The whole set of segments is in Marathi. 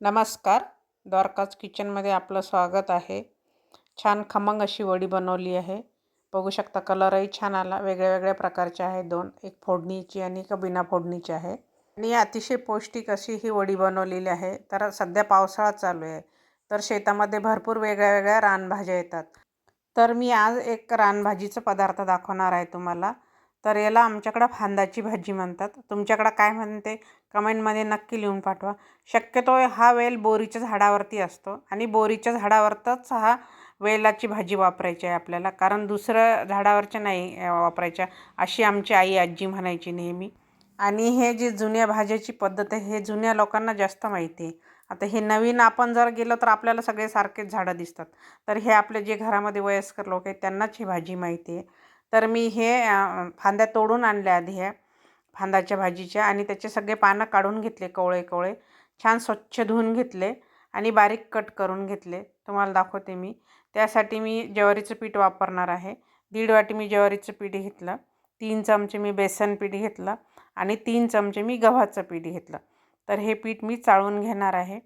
नमस्कार. द्वारकाज किचनमध्ये आपलं स्वागत आहे. छान खमंग अशी वडी बनवली आहे. बघू शकता कलरही छान आला. वेगळ्या वेगळ्या प्रकारचे आहे दोन. एक फोडणीची आणि एक बिना फोडणीची आहे. आणि अतिशय पौष्टिक अशी ही वडी बनवलेली आहे. तर सध्या पावसाळा चालू आहे. तर शेतामध्ये भरपूर वेगळ्या वेगळ्या रानभाज्या येतात. तर मी आज एक रानभाजीचा पदार्थ दाखवणार आहे तुम्हाला. तर याला आमच्याकडं फांदाची भाजी म्हणतात. तुमच्याकडं काय म्हणते? कमेंटमध्ये नक्की लिहून पाठवा. शक्यतो हा वेल बोरीच्या झाडावरती असतो आणि बोरीच्या झाडावरतच हा वेलाची भाजी वापरायची आहे आपल्याला. कारण दुसरं झाडावरच्या नाही वापरायच्या. अशी आमची आई आजी म्हणायची नेहमी. आणि हे जे जुन्या भाज्याची पद्धत आहे हे जुन्या लोकांना जास्त माहिती आहे. आता हे नवीन आपण जर गेलो तर आपल्याला सगळे सारखेच झाडं दिसतात. तर हे आपले जे घरामध्ये वयस्कर लोक आहेत त्यांनाच ही भाजी माहिती आहे. तर मी हे फांद्या तोडून आणल्या आधी ह्या फांदाच्या भाजीच्या आणि त्याचे सगळे पानं काढून घेतले कवळे कवळे. छान स्वच्छ धुवून घेतले आणि बारीक कट करून घेतले. तुम्हाला दाखवते मी. त्यासाठी मी ज्वारीचं पीठ वापरणार आहे. दीड वाटी मी ज्वारीचं पीठ घेतलं. तीन चमचे मी बेसन पीठ घेतलं आणि तीन चमचे मी गव्हाचं पीठ घेतलं. तर हे पीठ मी चाळून घेणार आहे.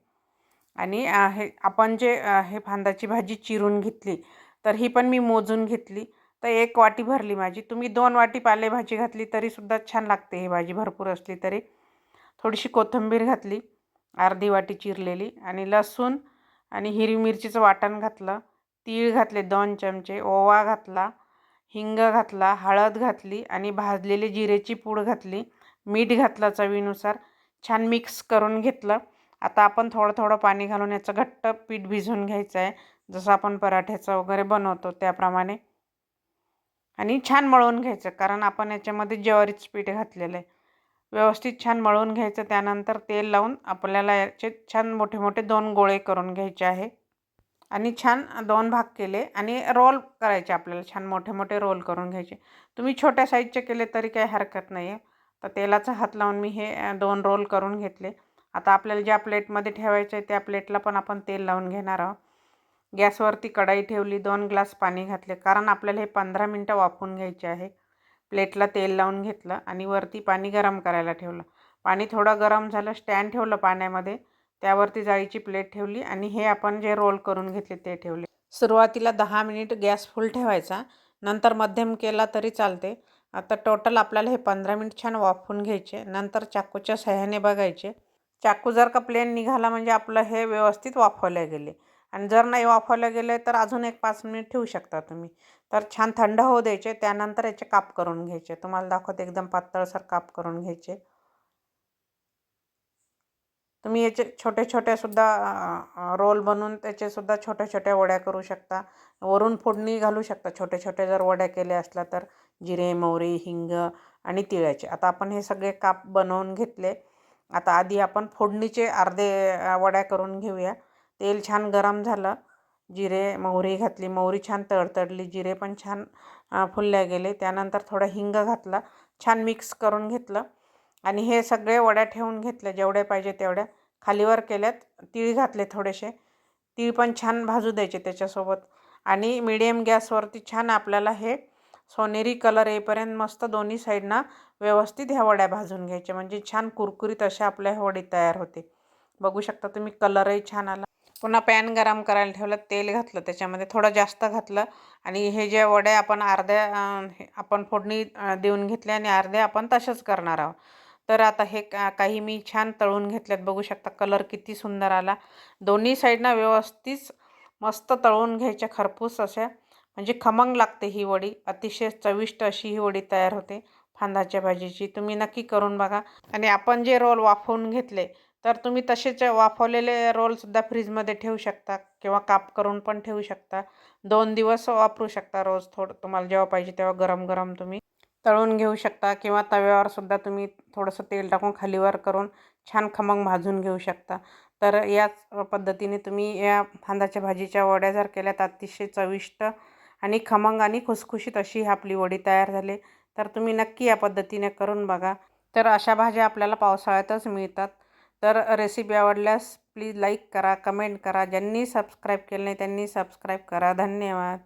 आणि हे आपण जे हे फांदाची भाजी चिरून घेतली तर ही पण मी मोजून घेतली. तर एक वाटी भरली माझी. तुम्ही दोन वाटी पालेभाजी घातली तरीसुद्धा छान लागते ही भाजी भरपूर असली तरी. थोडीशी कोथिंबीर घातली अर्धी वाटी चिरलेली आणि लसूण आणि हिरवी मिरचीचं वाटण घातलं तीळ घातले दोन चमचे ओवा घातला हिंग घातला हळद घातली आणि भाजलेली जिरेची पूड घातली मीठ घातलं चवीनुसार छान मिक्स करून घेतलं. आता आपण थोडं थोडं पाणी घालून याचं घट्ट पीठ भिजून घ्यायचं आहे. जसं आपण पराठ्याचं वगैरे बनवतो त्याप्रमाणे. आणि छान मळवून घ्यायचं. कारण आपण याच्यामध्ये ज्वारीचं पीठ घातलेलं आहे. व्यवस्थित छान मळवून घ्यायचं. त्यानंतर तेल लावून आपल्याला याचे छान मोठे मोठे दोन गोळे करून घ्यायचे आहे. आणि छान दोन भाग केले आणि रोल करायचे आपल्याला. छान मोठे मोठे रोल करून घ्यायचे. तुम्ही छोट्या साईजचे केले तरी काही हरकत नाही आहे तर तेलाचा हात लावून मी हे दोन रोल करून घेतले. आता आपल्याला ज्या प्लेटमध्ये ठेवायचं आहे त्या प्लेटला पण आपण तेल लावून घेणार आहोत. गॅसवरती कढाई ठेवली दोन ग्लास पाणी घातले. कारण आपल्याला हे पंधरा मिनटं वाफवून घ्यायचे आहे. प्लेटला तेल लावून घेतलं आणि वरती पाणी गरम करायला ठेवलं. पाणी थोडं गरम झालं स्टँड ठेवलं पाण्यामध्ये. त्यावरती जाळीची प्लेट ठेवली आणि हे आपण जे रोल करून घेतले ते ठेवले. सुरुवातीला दहा मिनिट गॅस फुल ठेवायचा. नंतर मध्यम केला तरी चालते. आता टोटल आपल्याला हे पंधरा मिनिट छान वाफवून घ्यायचे. नंतर चाकूच्या सह्याने बघायचे. चाकू जर का प्लेन निघाला म्हणजे आपलं हे व्यवस्थित वाफवले गेले. आणि जर नाही वाफवलं गेले तर अजून एक पाच मिनिट ठेवू शकता तुम्ही. तर छान थंड होऊ द्यायचे त्यानंतर याचे काप करून घ्यायचे. तुम्हाला दाखवते एकदम पातळसर काप करून घ्यायचे. तुम्ही याचे छोटे छोटेसुद्धा रोल बनवून त्याचेसुद्धा छोट्या छोट्या वड्या करू शकता. वरून फोडणी घालू शकता छोटे छोटे जर वड्या केल्या असल्या तर. जिरे मोहरी हिंग आणि तिळाचे. आता आपण हे सगळे काप बनवून घेतले. आता आधी आपण फोडणीचे अर्धे वड्या करून घेऊया. तेल छान गरम झालं. जिरे मोहरी घातली. मोहरी छान तडतडली. जिरे पण छान फुलल्या गेले. त्यानंतर थोडं हिंग घातलं. छान मिक्स करून घेतलं. आणि हे सगळे वड्या ठेवून घेतल्या. जेवढ्या पाहिजे तेवढ्या. खालीवर केल्यात. तीळ घातले थोडेसे. तीळ पण छान भाजू द्यायचे त्याच्यासोबत. आणि मिडियम गॅसवरती छान आपल्याला हे सोनेरी कलर येईपर्यंत मस्त दोन्ही साईडनं व्यवस्थित ह्या वड्या भाजून घ्यायच्या. म्हणजे छान कुरकुरीत अशा आपल्या वडी तयार होते. बघू शकता तुम्ही कलरही छान आला. पुन्हा पॅन गरम करायला ठेवलं तेल घातलं त्याच्यामध्ये थोडं जास्त घातलं आणि हे जे वड्या आपण अर्ध्या आपण फोडणी देऊन घेतल्या आणि अर्ध्या आपण तसंच करणार आहोत. तर आता हे का काही मी छान तळून घेतल्यात. बघू शकता कलर किती सुंदर आला. दोन्ही साईडनं व्यवस्थित मस्त तळून घ्यायच्या खरपूस अशा. म्हणजे खमंग लागते ही वडी. अतिशय चविष्ट अशी ही वडी तयार होते फांदाच्या भाजीची. तुम्ही नक्की करून बघा. आणि आपण जे रोल वाफवून घेतले तर तुम्ही तसेच वाफवलेले रोलसुद्धा फ्रीजमध्ये ठेवू शकता किंवा काप करून पण ठेवू शकता. दोन दिवस वापरू शकता रोज थोडं तुम्हाला जेव्हा पाहिजे तेव्हा गरम गरम तुम्ही तळून घेऊ शकता किंवा तव्यावर सुद्धा तुम्ही थोडंसं तेल टाकून खालीवर करून छान खमंग भाजून घेऊ शकता. तर याच पद्धतीने तुम्ही या फांदाच्या भाजीच्या वड्या जर केल्या तर अतिशय चविष्ट आणि खमंग आणि खुसखुशीत अशी आपली वडी तयार झाली. तर तुम्ही नक्की या पद्धतीने करून बघा. तर अशा भाज्या आपल्याला पावसाळ्यातच मिळतात. तर रेसिपी आवडल्यास प्लीज लाईक करा कमेंट करा. ज्यांनी सबस्क्राईब केलं नाही त्यांनी सबस्क्राईब करा. धन्यवाद.